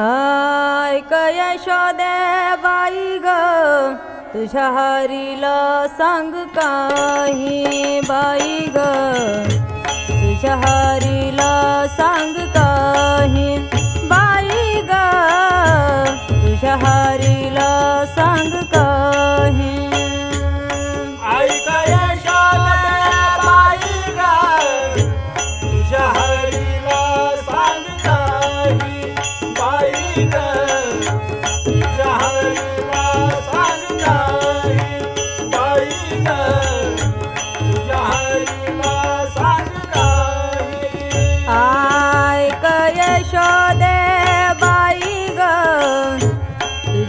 ऐक यशोदे बाई ग तुझ्या हरीला सांग काही बाई ग. तुझ्या हरीला सांग का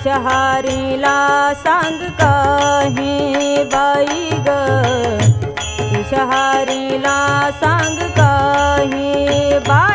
शहारीला सांग काही बाई ग शहारीला सांग काही बा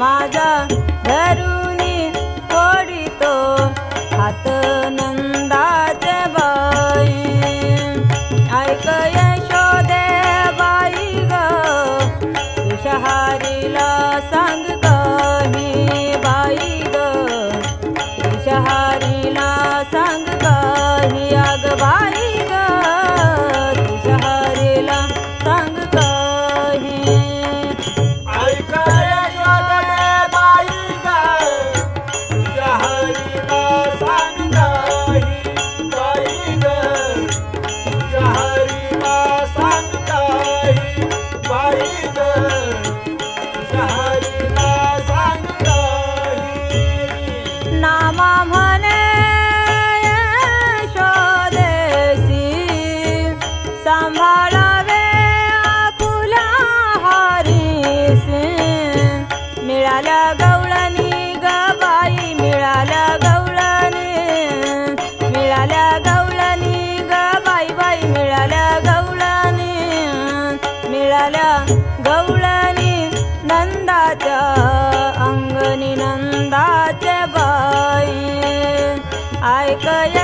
माझा না आनंदाचे बाई. ऐकया